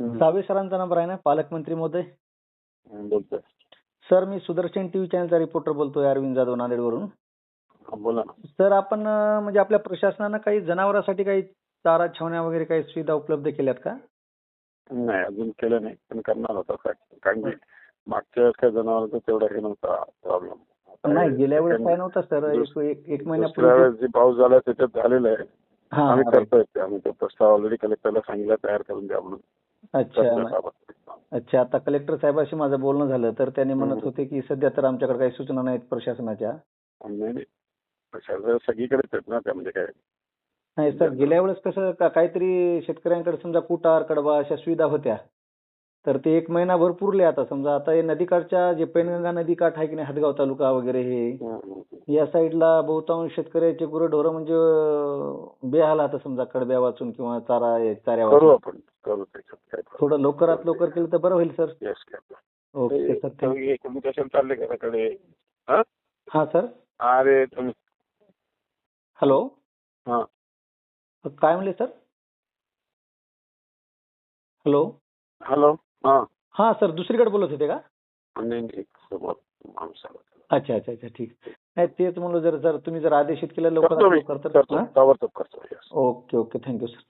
Save सरांचा number आहे ना? पालकमंत्री महोदय. बोलतोय. सर मी सुदर्शन टीव्ही चॅनलचा रिपोर्टर बोलतोय अरविंद जाधव नांदेडवरून बोला ना. सर आपण म्हणजे आपल्या प्रशासनानं काही जनावरांसाठी काही चारा छावण्या वगैरे काही सुविधा उपलब्ध केल्यात का? नाही अजून केलं नाही पण करणार होता. कारण की मागच्या वेळेस काय जनावरांचं तेवढा हे नव्हता प्रॉब्लेम नाही गेल्या वेळेस काय नव्हतं सर. एक वेळेस जे पाऊस झाला त्याच्यात झालेलं आहे. आम्ही करतोय ते आम्ही तो प्रस्ताव ऑलरेडी कलेक्टरला सांगितलं तयार करून द्या म्हणून. अच्छा. अच्छा आता कलेक्टर साहेबाशी माझं बोलणं झालं तर त्यांनी म्हणत हम्म. होते की सध्या तर आमच्याकडे काही सूचना नाहीत प्रशासनाच्या. नाही नाही. प्रशासन सगळीकडेच आहेत ना त्या म्हणजे काय? नाही सर गेल्या वेळेस कसं का- काहीतरी शेतकऱ्यांकडे समजा कुटार कडबा अशा सुविधा होत्या. तर ते एक महिनाभर पुरले आता. समजा आता हे नदीकाठच्या जे पैनगंगा नदीकाठ आहे की नाही हदगाव तालुका वगैरे हे. या साईडला बहुतांश शेतकऱ्याचे गुरंढोरं म्हणजे बेहाल आता समजा कडब्या वाचून किंवा चारा चाऱ्या करू वाचून आपण करू त्याच्यात काय थोडं लवकरात लवकर केलं तर बरं होईल sir. Okay sir thank you. Communication चालले घराकडे हा? हा सर. अरे तुम्ही. हॅलो. हा. काय म्हणले सर? हॅलो. हॅलो. हा. हा सर दुसरीकडे बोलत होते का? नाही नाही समोर माणसाला अच्छा अच्छा अच्छा ठीक. नाही तेच म्हणलं जर जर तुम्ही जर आदेशित केलं लवकरात करतो मी. लवकर तर करतो? ताबडतोब करतो yes. Okay okay thank you sir.